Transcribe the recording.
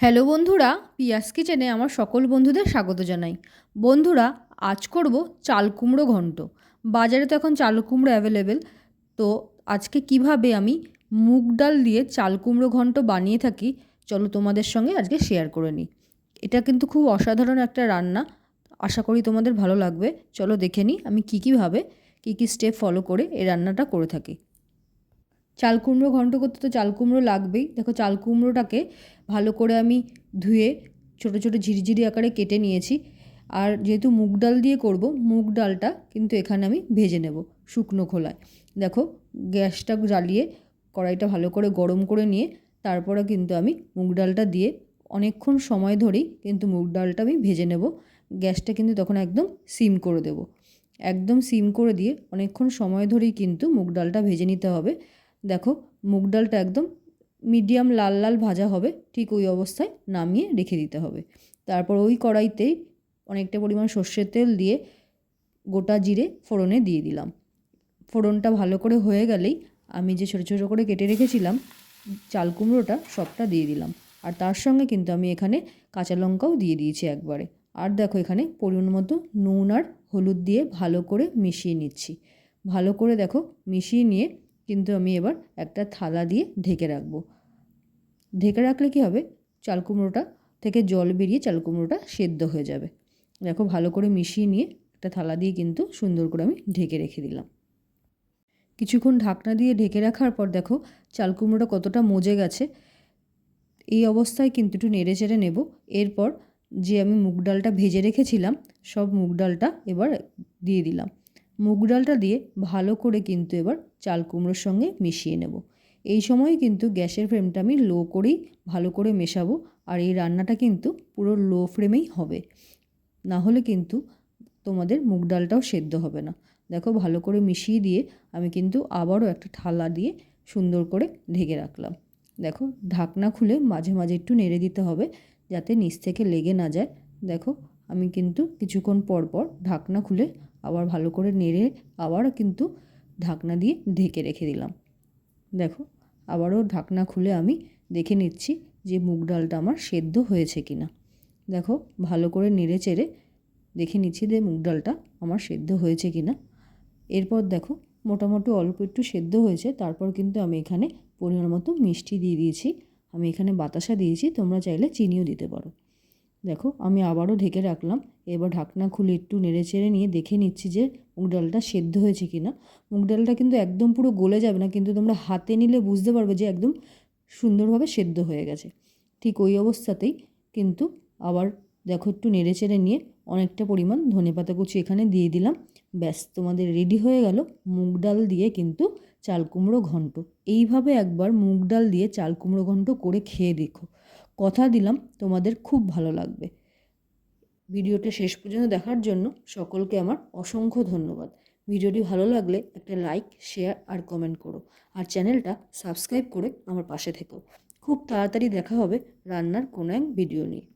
Hello বন্ধুরা, পিয়াস কিচেনে আমার সকল বন্ধুদের স্বাগত জানাই। বন্ধুরা, আজ করব চাল কুমড়ো ঘন্ট। বাজারে তো এখন চাল কুমড়ো অ্যাভেলেবেল তো আজকে কীভাবে আমি মুগ ডাল দিয়ে চাল কুমড়ো ঘন্ট বানিয়ে থাকি, চলো তোমাদের সঙ্গে আজকে শেয়ার করে নিই। এটা কিন্তু খুব অসাধারণ একটা রান্না, আশা করি তোমাদের ভালো লাগবে। চলো দেখে নিই আমি কী কীভাবে, কী কী স্টেপ ফলো করে এই রান্নাটা করে থাকি। চাল কুমড়ো ঘন্ট করতে তো চাল কুমড়ো লাগবেই। দেখো চাল কুমড়োটাকে ভালো করে আমি ধুয়ে ছোট ছোট ঝিরিঝিরি আকারে কেটে নিয়েছি। আর যেহেতু মুগ ডাল দিয়ে করব, মুগ ডালটা কিন্তু এখানে আমি ভেজে নেব শুকনো খোলায়। দেখো গ্যাসটা জ্বালিয়ে কড়াইটা ভালো করে গরম করে নিয়ে তারপরে কিন্তু আমি মুগ ডালটা দিয়ে অনেকক্ষণ সময় ধরেই কিন্তু মুগ ডালটা আমি ভেজে নেব। গ্যাসটা কিন্তু তখন একদম সিম করে দেব। একদম সিম করে দিয়ে অনেকক্ষণ সময় ধরেই কিন্তু মুগ ডালটা ভেজে নিতে হবে। দেখো, মুগ ডালটা একদম মিডিয়াম লাল লাল ভাজা হবে, ঠিক ওই অবস্থায় নামিয়ে রেখে দিতে হবে। তারপর ওই কড়াইতেই অনেকটা পরিমাণ সর্ষের তেল দিয়ে গোটা জিরে ফোড়নে দিয়ে দিলাম। ফোড়নটা ভালো করে হয়ে গেলেই আমি যে ছোটো ছোটো করে কেটে রেখেছিলাম, চাল কুমড়োটা সবটা দিয়ে দিলাম। আর তার সঙ্গে কিন্তু আমি এখানে কাঁচা লঙ্কাও দিয়ে দিয়েছি একবারে। আর দেখো এখানে পরিমাণ মতো নুন আর হলুদ দিয়ে ভালো করে মিশিয়ে নিচ্ছি। ভালো করে দেখো মিশিয়ে নিয়ে কিন্তু আমি এবার একটা থালা দিয়ে ঢেকে রাখব। ঢেকে রাখলে কি হবে? চাল কুমড়োটা থেকে জল বেরিয়ে চাল কুমড়োটা সেদ্ধ হয়ে যাবে। দেখো ভালো করে মিশিয়ে নিয়ে একটা থালা দিয়ে কিন্তু সুন্দর করে আমি ঢেকে রেখে দিলাম। কিছুক্ষণ ঢাকনা দিয়ে ঢেকে রাখার পর দেখো চাল কুমড়োটা কতটা মজে গেছে। এই অবস্থায় কিন্তু একটু নেড়ে চেড়ে নেব। এরপর যে আমি মুগ ডালটা ভেজে রেখেছিলাম, সব মুগ ডালটা এবার দিয়ে দিলাম। মুগ ডালটা দিয়ে ভালো করে কিন্তু এবার চাল কুমড়োর সঙ্গে মিশিয়ে নেব। এই সময় কিন্তু গ্যাসের ফ্লেমটা আমি লো করেই ভালো করে মেশাবো আর এই রান্নাটা কিন্তু পুরো লো ফ্লেমেই হবে। না হলে কিন্তু তোমাদের মুগ ডালটাও সেদ্ধ হবে না। দেখো ভালো করে মিশিয়ে দিয়ে আমি কিন্তু আবারও একটা থালা দিয়ে সুন্দর করে ঢেকে রাখলাম। দেখো ঢাকনা খুলে মাঝে মাঝে একটু নেড়ে দিতে হবে যাতে নিচ থেকে লেগে না যায়। দেখো আমি কিন্তু কিছুক্ষণ পর পর ঢাকনা খুলে আবার ভালো করে নেড়ে আবার কিন্তু ঢাকনা দিয়ে ঢেকে রেখে দিলাম। দেখো, আবারও ঢাকনা খুলে আমি দেখে নিচ্ছি যে মুগ ডালটা আমার সেদ্ধ হয়েছে কি না দেখো, ভালো করে নেড়ে চেড়ে দেখে নিচ্ছি যে মুগ ডালটা আমার সেদ্ধ হয়েছে কি না এরপর দেখো, মোটামুটি অল্প একটু সেদ্ধ হয়েছে, তারপর কিন্তু আমি এখানে পরিমাণ মতো মিষ্টি দিয়ে দিয়েছি। আমি এখানে বাতাসা দিয়েছি, তোমরা চাইলে চিনিও দিতে পারো। দেখো, আমি আবারও ঢেকে রাখলাম। এবার ঢাকনা খুলে একটু নেড়ে চেড়ে নিয়ে দেখে নিচ্ছি যে মুগ ডালটা সেদ্ধ হয়েছে কি না মুগ ডালটা কিন্তু একদম পুরো গলে যাবে না, কিন্তু তোমরা হাতে নিলে বুঝতে পারবে যে একদম সুন্দরভাবে সেদ্ধ হয়ে গেছে। ঠিক ওই অবস্থাতেই কিন্তু আবার দেখো একটু নেড়ে চেড়ে নিয়ে অনেকটা পরিমাণ ধনে পাতা কুচি এখানে দিয়ে দিলাম। ব্যাস, তোমাদের রেডি হয়ে গেল মুগ ডাল দিয়ে কিন্তু চাল কুমড়ো ঘন্ট। এইভাবে একবার মুগ ডাল দিয়ে চাল কুমড়ো ঘন্ট করে খেয়ে দেখো। কথা দিলাম, তোমাদের খুব ভালো লাগবে। ভিডিওটা শেষ পর্যন্ত দেখার জন্য সকলকে আমার অসংখ্য ধন্যবাদ। ভিডিওটি ভালো লাগলে একটা লাইক, শেয়ার আর কমেন্ট করো। আর চ্যানেলটা সাবস্ক্রাইব করে আমার পাশে থেকো। খুব তাড়াতাড়ি দেখা হবে রান্নার কোনো এক ভিডিও নিয়ে।